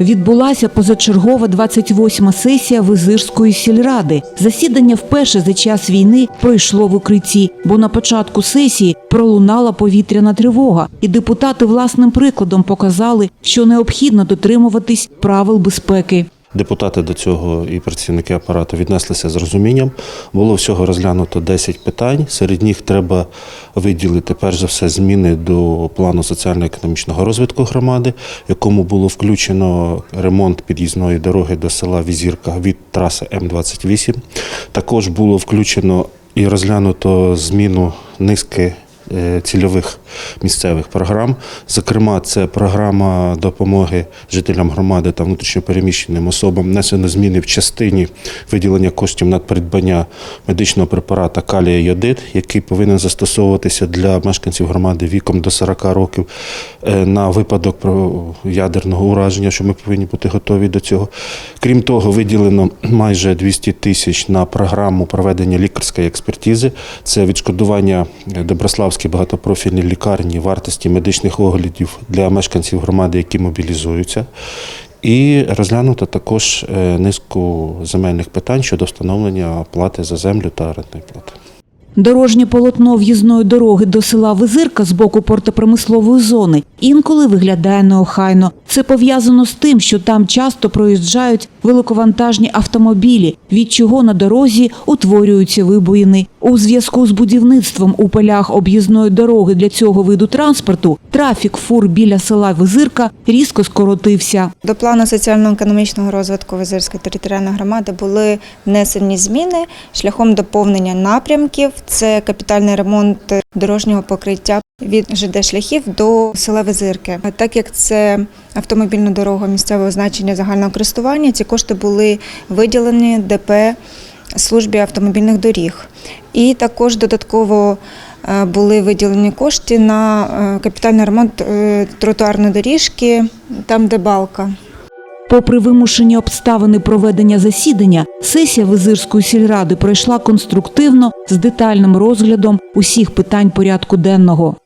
відбулася позачергова 28-ма сесія Визирської сільради. Засідання вперше за час війни пройшло в укритті, бо на початку сесії пролунала повітряна тривога, і депутати власним прикладом показали, що необхідно дотримуватись правил безпеки. Депутати до цього і працівники апарату віднеслися з розумінням. Було всього розглянуто 10 питань. Серед них треба виділити перш за все зміни до плану соціально-економічного розвитку громади, в якому було включено ремонт під'їзної дороги до села Візірка від траси М28. Також було включено і розглянуто зміну низки цільових місцевих програм. Зокрема, це програма допомоги жителям громади та внутрішньопереміщеним особам. Внесено зміни в частині виділення коштів на придбання медичного препарата калія йодит, який повинен застосовуватися для мешканців громади віком до 40 років е, на випадок ядерного ураження, що ми повинні бути готові до цього. Крім того, виділено майже 200 тисяч на програму проведення лікарської експертизи. Це відшкодування Доброславській багатопрофільній лікарні вартості медичних оглядів для мешканців громади, які мобілізуються. І розглянуто також е, низку земельних питань щодо встановлення плати за землю та орендної плати. Дорожнє полотно в'їзної дороги до села Визирка з боку портопромислової зони інколи виглядає неохайно. Це пов'язано з тим, що там часто проїжджають великовантажні автомобілі, від чого на дорозі утворюються вибоїни. У зв'язку з будівництвом у полях об'їзної дороги для цього виду транспорту трафік фур біля села Визирка різко скоротився. До плану соціально-економічного розвитку Визирської територіальної громади були внесені зміни шляхом доповнення напрямків. Це капітальний ремонт дорожнього покриття від ЖД шляхів до села Визирки. Так як це автомобільна дорога місцевого значення загального користування, ці кошти були виділені ДП службі автомобільних доріг. І також додатково е, були виділені кошти на е, капітальний ремонт е, тротуарної доріжки, там де балка. Попри вимушені обставини проведення засідання, сесія Визирської сільради пройшла конструктивно з детальним розглядом усіх питань порядку денного.